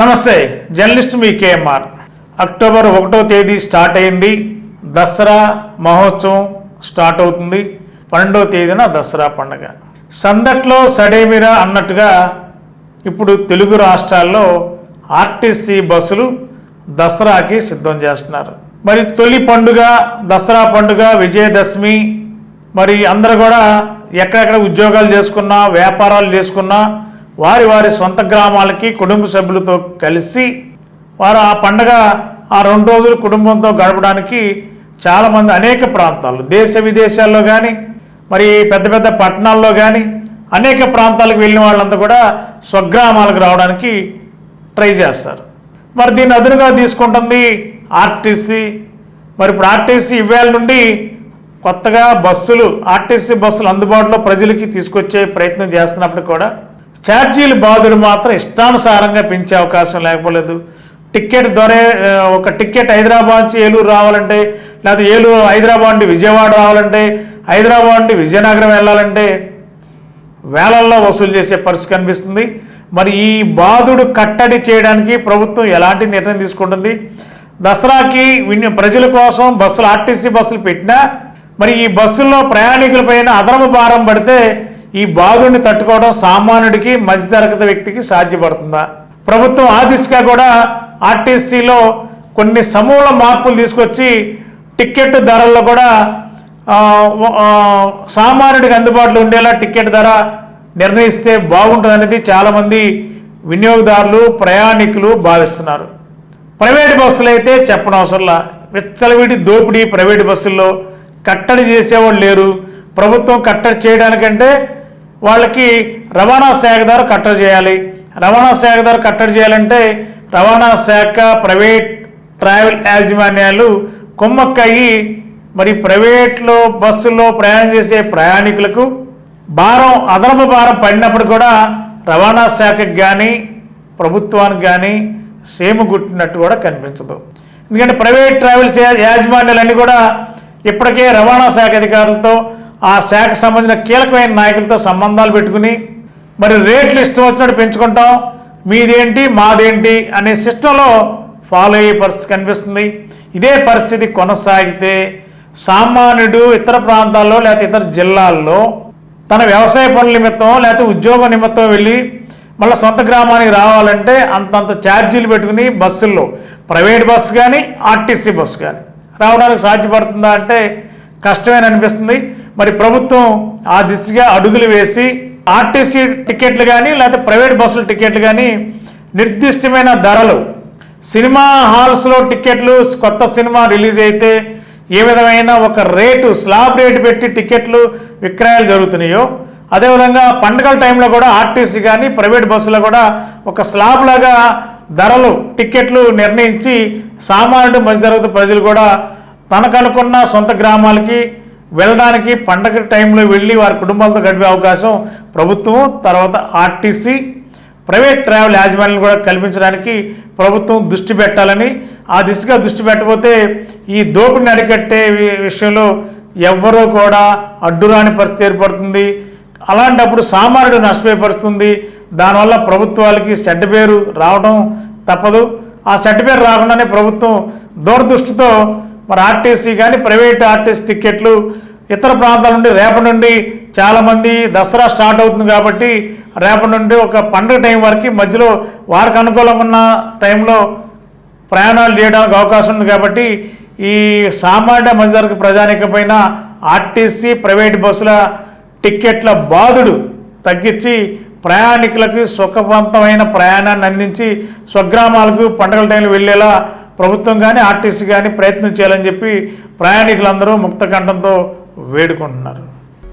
నమస్తే జర్నలిస్ట్ మీ KMR. October ఒకటో తేదీ స్టార్ట్ అయింది. దసరా మహోత్సవం స్టార్ట్ అవుతుంది. పన్నెండవ తేదీన దసరా పండుగ. సందట్లో సడేమిరా అన్నట్టుగా ఇప్పుడు తెలుగు రాష్ట్రాల్లో ఆర్టీసీ బస్సులు దసరాకి సిద్ధం చేస్తున్నారు. మరి తొలి పండుగ దసరా పండుగ విజయదశమి మరి అందరు కూడా ఎక్కడెక్కడ ఉద్యోగాలు చేసుకున్నా వ్యాపారాలు చేసుకున్నా వారి వారి సొంత గ్రామాలకి కుటుంబ సభ్యులతో కలిసి వారు ఆ పండగ ఆ రెండు రోజులు కుటుంబంతో గడపడానికి చాలామంది అనేక ప్రాంతాలు దేశ విదేశాల్లో కానీ మరి పెద్ద పెద్ద పట్టణాల్లో కానీ అనేక ప్రాంతాలకు వెళ్ళిన వాళ్ళంతా కూడా స్వగ్రామాలకు రావడానికి ట్రై చేస్తారు. మరి దీన్ని అదునుగా తీసుకుంటుంది ఆర్టీసీ. మరి ఇప్పుడు ఆర్టీసీ ఇవాళ నుండి కొత్తగా బస్సులు ఆర్టీసీ బస్సులు అందుబాటులో ప్రజలకి తీసుకొచ్చే ప్రయత్నం చేస్తున్నప్పుడు కూడా ఛార్జీలు బాధులు మాత్రం ఇష్టానుసారంగా పెంచే అవకాశం లేకపోలేదు. టికెట్ దొరే ఒక టికెట్ హైదరాబాద్ నుంచి ఏలూరు రావాలంటే లేకపోతే ఏలూరు హైదరాబాద్ నుండి విజయవాడ రావాలంటే హైదరాబాద్ నుండి విజయనగరం వెళ్ళాలంటే వేలల్లో వసూలు చేసే పరిస్థితి కనిపిస్తుంది. మరి ఈ బాధుడు కట్టడి చేయడానికి ప్రభుత్వం ఎలాంటి నిర్ణయం తీసుకుంటుంది? దసరాకి విని ప్రజల కోసం బస్సులు ఆర్టీసీ బస్సులు పెట్టినా మరి ఈ బస్సుల్లో ప్రయాణికులపైన అదనపు భారం పడితే ఈ బాధుని తట్టుకోవడం సామాన్యుడికి మధ్యతరగతి వ్యక్తికి సాధ్యపడుతుందా? ప్రభుత్వం ఆ దిశగా కూడా ఆర్టీసీలో కొన్ని సమూల మార్పులు తీసుకొచ్చి టికెట్ ధరల్లో కూడా సామాన్యుడికి అందుబాటులో ఉండేలా టికెట్ ధర నిర్ణయిస్తే బాగుంటుందనేది చాలామంది వినియోగదారులు ప్రయాణికులు భావిస్తున్నారు. ప్రైవేట్ బస్సులు అయితే చెప్పనవసరంలా విచ్చలవిడి దోపిడీ ప్రైవేట్ బస్సుల్లో కట్టడి చేసేవాళ్ళు లేరు. ప్రభుత్వం కట్టడి చేయడానికంటే వాళ్ళకి రవాణా శాఖ ద్వారా కట్టడి చేయాలి. రవాణా శాఖ ద్వారా కట్టడి చేయాలంటే రవాణా శాఖ ప్రైవేట్ ట్రావెల్ యాజమాన్యాలు కొమ్మక్కయ్యి మరి ప్రైవేట్లో బస్సుల్లో ప్రయాణం చేసే ప్రయాణికులకు భారం అదనపు భారం పడినప్పుడు కూడా రవాణా శాఖకు కానీ ప్రభుత్వానికి కానీ సేమ గుట్టినట్టు కూడా కనిపించదు. ఎందుకంటే ప్రైవేట్ ట్రావెల్స్ యాజమాన్యాలన్నీ కూడా ఇప్పటికే రవాణా శాఖ అధికారులతో ఆ శాఖకు సంబంధించిన కీలకమైన నాయకులతో సంబంధాలు పెట్టుకుని మరి రేట్లు ఇష్టం వచ్చినట్టు పెంచుకుంటాం మీదేంటి మాదేంటి అనే సిస్టంలో ఫాలో అయ్యే పరిస్థితి కనిపిస్తుంది. ఇదే పరిస్థితి కొనసాగితే సామాన్యుడు ఇతర ప్రాంతాల్లో లేకపోతే ఇతర జిల్లాల్లో తన వ్యవసాయ పనుల నిమిత్తం లేకపోతే ఉద్యోగ నిమిత్తం వెళ్ళి మళ్ళీ సొంత గ్రామానికి రావాలంటే అంతంత ఛార్జీలు పెట్టుకుని బస్సుల్లో ప్రైవేట్ బస్సు కానీ ఆర్టీసీ బస్సు కానీ రావడానికి సాధ్యపడుతుందా అంటే కష్టమే అనిపిస్తుంది మరి ప్రభుత్వం ఆ దిశగా అడుగులు వేసి ఆర్టీసీ టికెట్లు కానీ లేకపోతే ప్రైవేట్ బస్సుల టికెట్లు కానీ నిర్దిష్టమైన ధరలు సినిమా హాల్స్లో టికెట్లు కొత్త సినిమా రిలీజ్ అయితే ఏ విధమైన ఒక రేటు స్లాబ్ రేటు పెట్టి టికెట్లు విక్రయాలు జరుగుతున్నాయో అదేవిధంగా పండుగల టైంలో కూడా ఆర్టీసీ కానీ ప్రైవేట్ బస్సులో కూడా ఒక స్లాబ్ లాగా ధరలు టికెట్లు నిర్ణయించి సామాన్యుడు మధ్యతరగతి ప్రజలు కూడా తనకనుకున్న సొంత గ్రామాలకి వెళ్ళడానికి పండగ టైంలో వెళ్ళి వారి కుటుంబాలతో గడిపే అవకాశం ప్రభుత్వం తర్వాత ఆర్టీసీ ప్రైవేట్ ట్రావెల్ యాజమాన్యాలు కూడా కల్పించడానికి ప్రభుత్వం దృష్టి పెట్టాలని. ఆ దిశగా దృష్టి పెట్టబోతే ఈ దోపిడిని అరికట్టే విషయంలో ఎవ్వరూ కూడా అడ్డురాని పరిస్థితి ఏర్పడుతుంది. అలాంటప్పుడు సామాన్యుడు నష్టపోయపరుస్తుంది. దానివల్ల ప్రభుత్వాలకి చెడ్డ పేరు రావడం తప్పదు. ఆ చెడ్డ పేరు రాకుండానే ప్రభుత్వం దూరదృష్టితో మరి ఆర్టీసీ కానీ ప్రైవేట్ ఆర్టీసీ టికెట్లు ఇతర ప్రాంతాల నుండి రేపటి నుండి చాలామంది దసరా స్టార్ట్ అవుతుంది కాబట్టి రేపటి నుండి ఒక పండుగ టైం వరకు మధ్యలో వారికి అనుకూలం ఉన్న టైంలో ప్రయాణాలు చేయడానికి అవకాశం ఉంది కాబట్టి ఈ సామాన్య మధ్యతరగతి ప్రజానికపైన ఆర్టీసీ ప్రైవేట్ బస్సుల టిక్కెట్ల బాధుడు తగ్గించి ప్రయాణికులకు సుఖవంతమైన ప్రయాణాన్ని అందించి స్వగ్రామాలకు పండుగల టైంలో వెళ్ళేలా ప్రభుత్వం కానీ ఆర్టీసీ కానీ ప్రయత్నం చేయాలని చెప్పి ప్రయాణికులందరూ ముక్తకంఠంతో వేడుకుంటున్నారు.